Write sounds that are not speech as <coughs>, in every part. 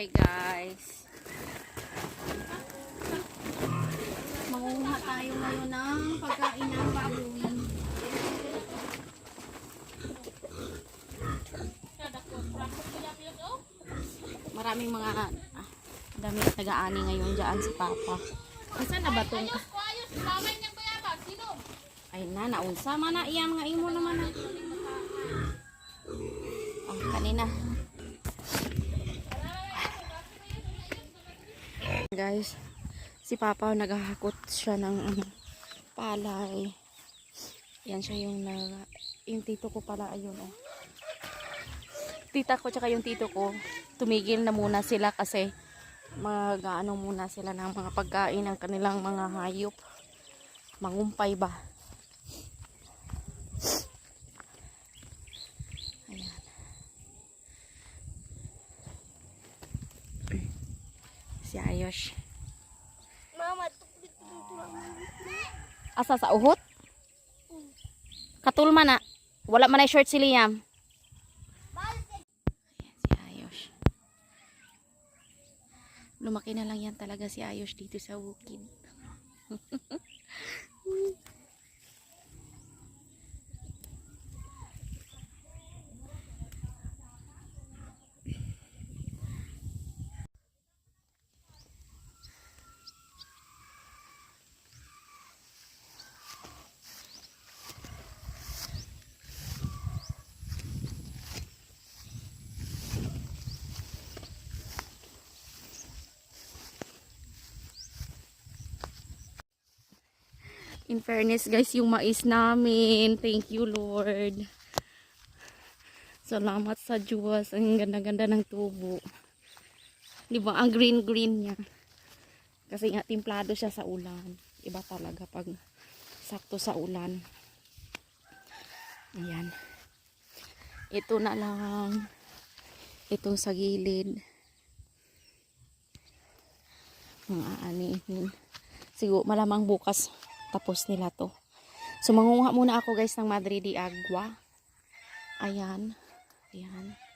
Hey guys. Mangunguha tayo ngayon ng pagkain ng baboy. Maraming mga ah, dami nag-aani ngayon dyan si Papa. Saan na ba itong... Ay na, naunsa man na iyan nga imo naman na. Oh, kanina. Guys, si Papa naghahakot siya ng ano, palay. Yan siya yung nag yung tito ko pala ayun oh. Tita ko tsaka yung tito ko tumigil na muna sila kasi mag ano muna sila ng mga pagkain ng kanilang mga hayop. Mangumpay ba? Ayan. Si Ayos. Mama, tulang Asa sa uhot? Katulma na. Wala man ay short si Liam. Ayan si Ayos. Lumaki na lang yan talaga si Ayos dito sa bukid. <laughs> In fairness guys, yung mais namin. Thank you Lord. Salamat sa Diyos. Ang ganda-ganda ng tubo. Di ba? Ang green-green niya. Kasi nga timplado siya sa ulan. Iba talaga pag sakto sa ulan. Ayan. Ito na lang. Itong sa gilid. Mga anihin. Siguro malamang bukas tapos nila to. So mangunguha muna ako guys ng Madre de Agua. Ayan. Ayan.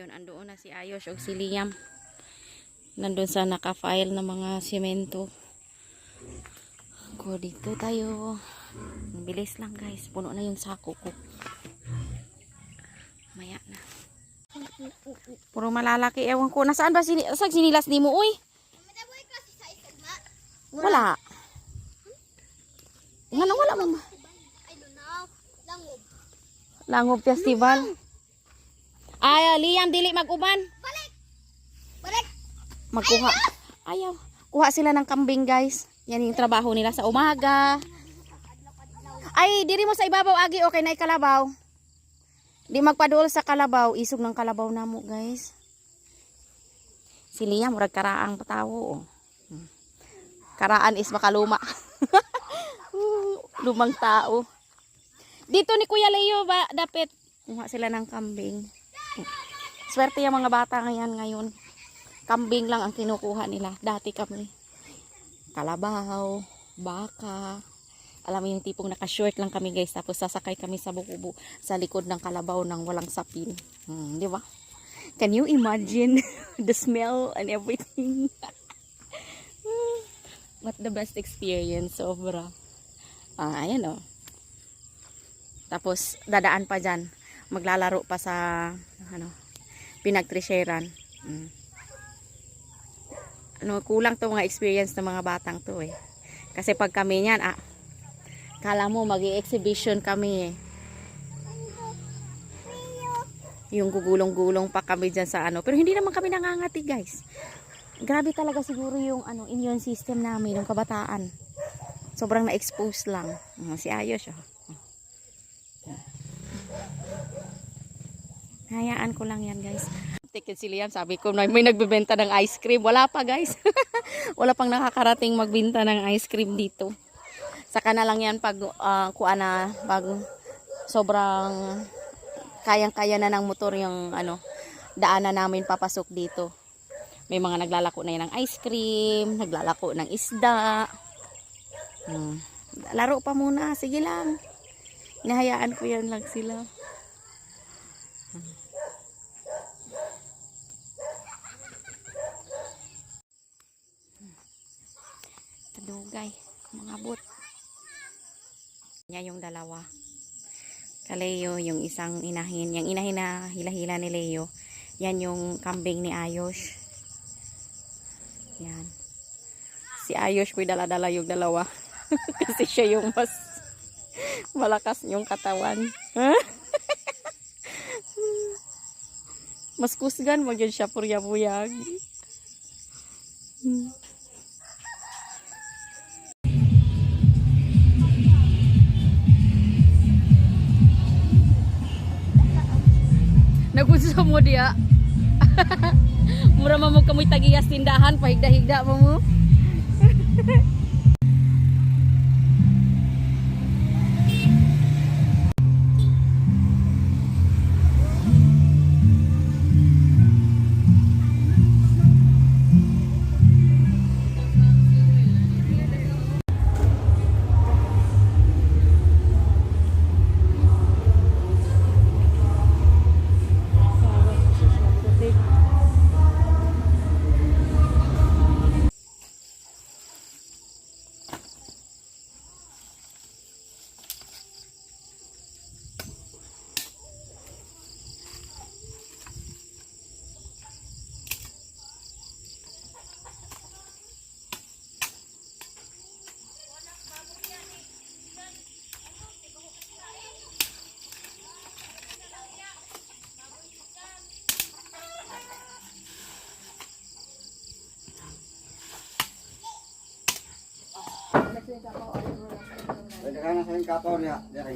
Yun, andoon na si Ayos o si Liam. Nandun sa naka-file na mga simento. Ko dito tayo. Bilis lang guys. Puno na yung sako ko. Maya na. Puro malalaki. Ewan ko. Nasaan ba sini saan sinilas ni mo? Uy. Wala. Nga wala mama. Langob. Langob Festival. Ay, Liam, dili mag-uban. Balik! Balik! magkuha. Ayaw. Kuha sila ng kambing, guys. Yan yung trabaho nila sa umaga. Ay, diri mo sa ibabaw, Agi. Okay na kalabaw. Di magpadul sa kalabaw. Isog ng kalabaw na mo, guys. Si Liam, murag karaang patawo. oh. Hmm. Karaan is makaluma. <laughs> Lumang tao. Dito ni Kuya Leo ba, dapat kuha sila ng kambing. Swerte yung mga bata ngayon ngayon. Kambing lang ang kinukuha nila. Dati kami. Kalabaw, baka. Alam mo yung tipong naka-short lang kami guys. Tapos sasakay kami sa bukubo sa likod ng kalabaw ng walang sapin. Hmm, di ba? Can you imagine <laughs> the smell and everything? <laughs> What the best experience. Sobra. Ah, ayan oh. Tapos dadaan pa dyan. Maglalaro pa sa ano, pinagtresyeran. Mm. Ano, kulang to mga experience ng mga batang to eh. Kasi pag kami niyan, ah, kala mo mag exhibition kami eh. Yung gugulong-gulong pa kami dyan sa ano. Pero hindi naman kami nangangati guys. Grabe talaga siguro yung ano, immune system namin, yung kabataan. Sobrang na-expose lang. Mm, si Ayos oh. Hayaan ko lang yan, guys. Ticket si Liam, sabi ko, may nagbebenta ng ice cream. Wala pa, guys. <laughs> Wala pang nakakarating magbenta ng ice cream dito. Saka na lang yan pag uh, kuha na, pag sobrang kayang-kaya na ng motor yung ano, daanan namin papasok dito. May mga naglalako na yan ng ice cream, naglalako ng isda. Hmm. Laro pa muna, sige lang. Hinahayaan ko yan lang sila. Kadugay, mga bot. Yan yung dalawa. Kaleo, yung isang inahin. Yung inahin na hila-hila ni Leo. Yan yung kambing ni Ayos. Yan. Si Ayos po dala-dala yung dalawa. <laughs> Kasi siya yung mas malakas yung katawan. <laughs> mas kusgan mo yun siya purya-puyag. Hmm. Nagunsa mo dia. <laughs> Mura mo mo kamoy tagiyas tindahan, pahigda-higda mo mo. <laughs> Pwede ka na sa yung kapor ya, dari.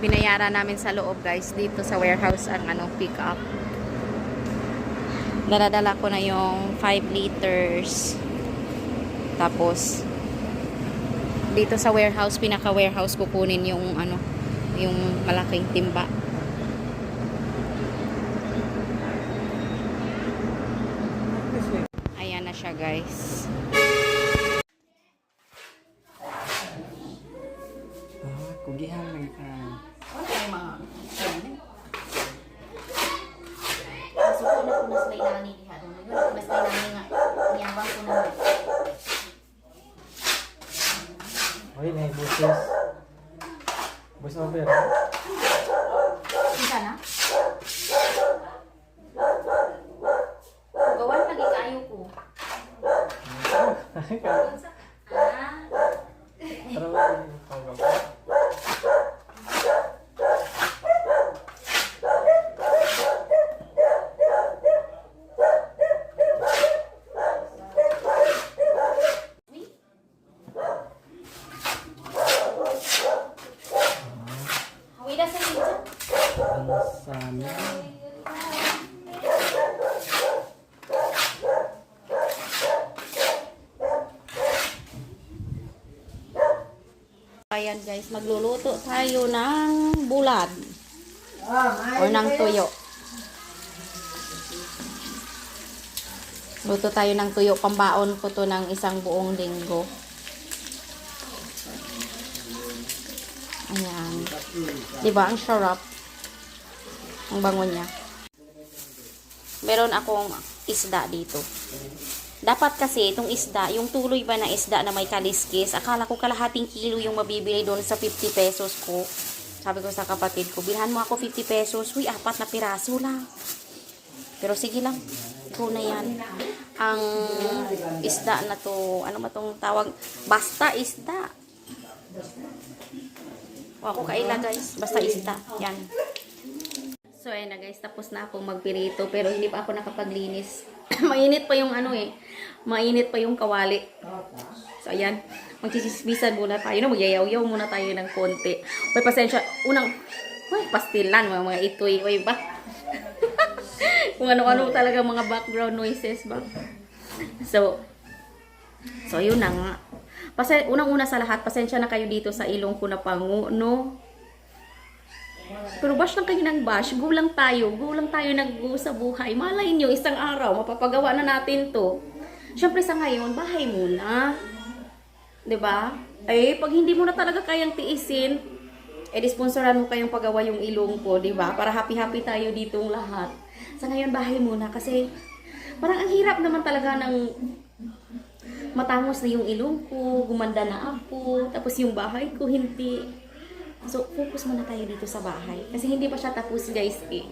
Binayaran namin sa loob guys dito sa warehouse ang ano pick up. Daladala ko na yung 5 liters. Tapos dito sa warehouse, pinaka warehouse kukunin yung ano, yung malaking timba. Oy, may buses. Bus over. Isa na? Gawan lagi kayo ko. <laughs> Ah, Pero pagkakas. hawida sa inyo. Ang sana. Ayan guys, magluluto tayo ng bulad. Or ng tuyo. Luto tayo ng tuyo. Pambaon ko to ng isang buong linggo. Ayan. Diba? Ang sarap. Ang bango niya. Meron akong isda dito. Dapat kasi itong isda, yung tuloy ba na isda na may kaliskis, akala ko kalahating kilo yung mabibili doon sa 50 pesos ko. Sabi ko sa kapatid ko, bilhan mo ako 50 pesos. Uy, apat na piraso lang. Pero sige lang. Ikaw na yan. Ang isda na to, ano ba tong tawag? Basta isda. O, ako kaila guys. Basta isda. Yan. So, ayun na guys. Tapos na akong magpirito. Pero hindi pa ako nakapaglinis. <coughs> Mainit pa yung ano eh. Mainit pa yung kawali. So, ayan. Magsisisbisan muna tayo. No? Magyayaw-yaw muna tayo ng konti. May pasensya. Unang, ay, pastilan. Mga, mga itoy. Uy ba? <laughs> Kung ano-ano talaga mga background noises ba. So, so yun na nga. Pase, unang-una sa lahat, pasensya na kayo dito sa ilong ko na pangu, no? Pero bash lang kayo ng bash, go lang tayo, go lang tayo nag-go sa buhay. Malay nyo, isang araw, mapapagawa na natin to. Siyempre sa ngayon, bahay muna. ba? Eh, pag hindi mo na talaga kayang tiisin, eh, disponsoran mo kayong pagawa yung ilong ko, 'di ba? Para happy-happy tayo ditong lahat. Sa ngayon, bahay muna kasi parang ang hirap naman talaga ng matangos na yung ilong ko, gumanda na ako, tapos yung bahay ko hindi. So, focus muna tayo dito sa bahay. Kasi hindi pa siya tapos, guys, eh.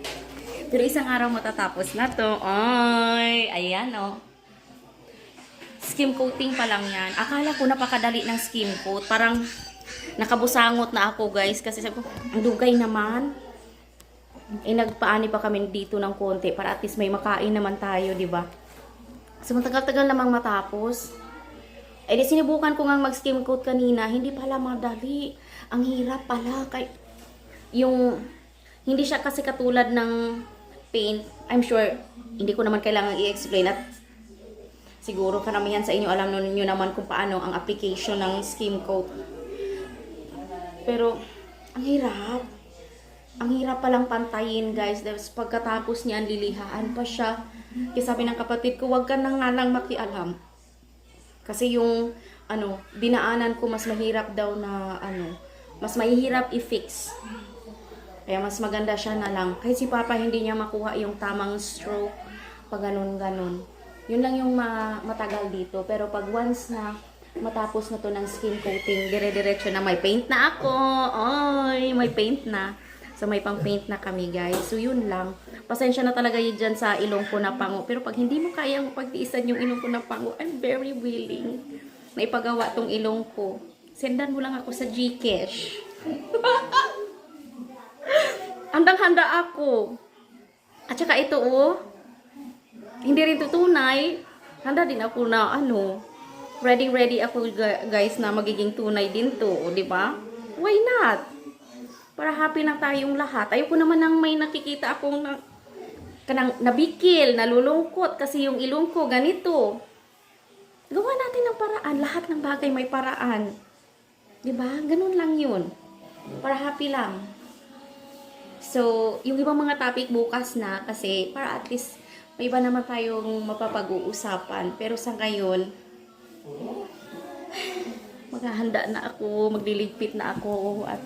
Pero isang araw matatapos na to. Ay, ayan, oh. Skim coating pa lang yan. Akala ko napakadali ng skim coat. Parang nakabusangot na ako, guys. Kasi sabi ko, ang dugay naman. Eh, nagpaani pa kami dito ng konti para at least may makain naman tayo, di ba? So, matagal-tagal namang matapos. Eh, di sinubukan ko nga mag-skim coat kanina. Hindi pala madali. Ang hirap pala. Kay, yung, hindi siya kasi katulad ng paint. I'm sure, hindi ko naman kailangan i-explain at siguro karamihan sa inyo alam nyo naman kung paano ang application ng skim coat. Pero, ang hirap. Ang hirap palang pantayin, guys. Tapos pagkatapos niyan, lilihaan pa siya. Kaya sabi ng kapatid ko, wag ka na nga lang makialam. Kasi yung, ano, dinaanan ko mas mahirap daw na, ano, mas mahirap i-fix. Kaya mas maganda siya na lang. Kahit si Papa hindi niya makuha yung tamang stroke, pag ganun-ganun. Yun lang yung ma- matagal dito. Pero pag once na matapos na to ng skin coating, dire-diretso na may paint na ako. Ay, may paint na. So may pang paint na kami guys. So yun lang. Pasensya na talaga yun dyan sa ilong ko na pango. Pero pag hindi mo kayang pagtiisan yung ilong ko na pango, I'm very willing na ipagawa tong ilong ko. Sendan mo lang ako sa Gcash. Handang-handa ako. At saka ito oh, hindi rin tutunay. Handa din ako na ano, ready ready ako gu- guys na magiging tunay din to, o, di ba? Why not? Para happy na tayong lahat. Ayoko naman nang may nakikita akong na, kanang nabikil, nalulungkot kasi yung ilong ko ganito. Gawa natin ng paraan. Lahat ng bagay may paraan. 'Di ba? Ganun lang 'yun. Para happy lang. So, yung ibang mga topic bukas na kasi para at least may iba naman tayong mapapag-uusapan. Pero sa ngayon, <laughs> maghahanda na ako, magliligpit na ako at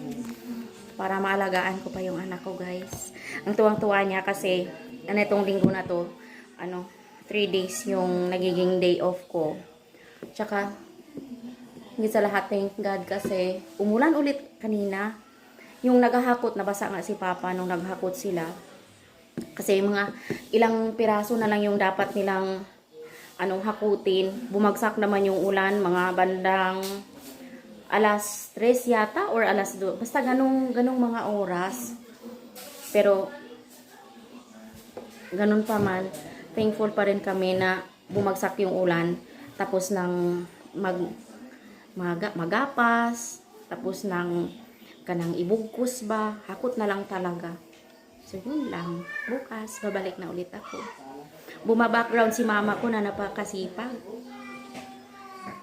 para maalagaan ko pa yung anak ko, guys. Ang tuwang-tuwa niya kasi ano linggo na to, ano, 3 days yung nagiging day off ko. Tsaka, hindi sa lahat, thank God kasi umulan ulit kanina. Yung naghahakot, nabasa nga si Papa nung naghakot sila. Kasi mga ilang piraso na lang yung dapat nilang anong hakutin. Bumagsak naman yung ulan, mga bandang alas 3 yata or alas 2. Basta ganong, ganong mga oras. Pero, ganun pa man, thankful pa rin kami na bumagsak yung ulan. Tapos ng mag, maga, magapas, tapos ng kanang ibugkos ba, hakot na lang talaga. So, yun lang. Bukas, babalik na ulit ako. Buma-background si mama ko na napakasipag.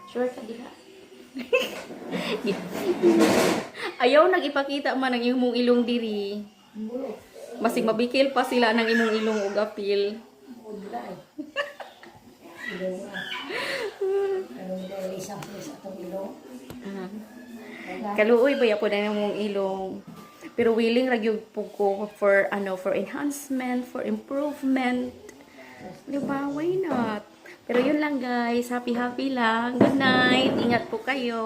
Sure ka, diha? <laughs> Ayaw nang ipakita man ang imong ilong diri. Masig mabikil pa sila ng imong ilong ug apil. <laughs> Ah. Kaluoy ba yapo na imong ilong? Pero willing ra gyud ko for ano for enhancement, for improvement. Di ba? Why not? Pero yun lang guys. Happy happy lang. Good night. Ingat po kayo.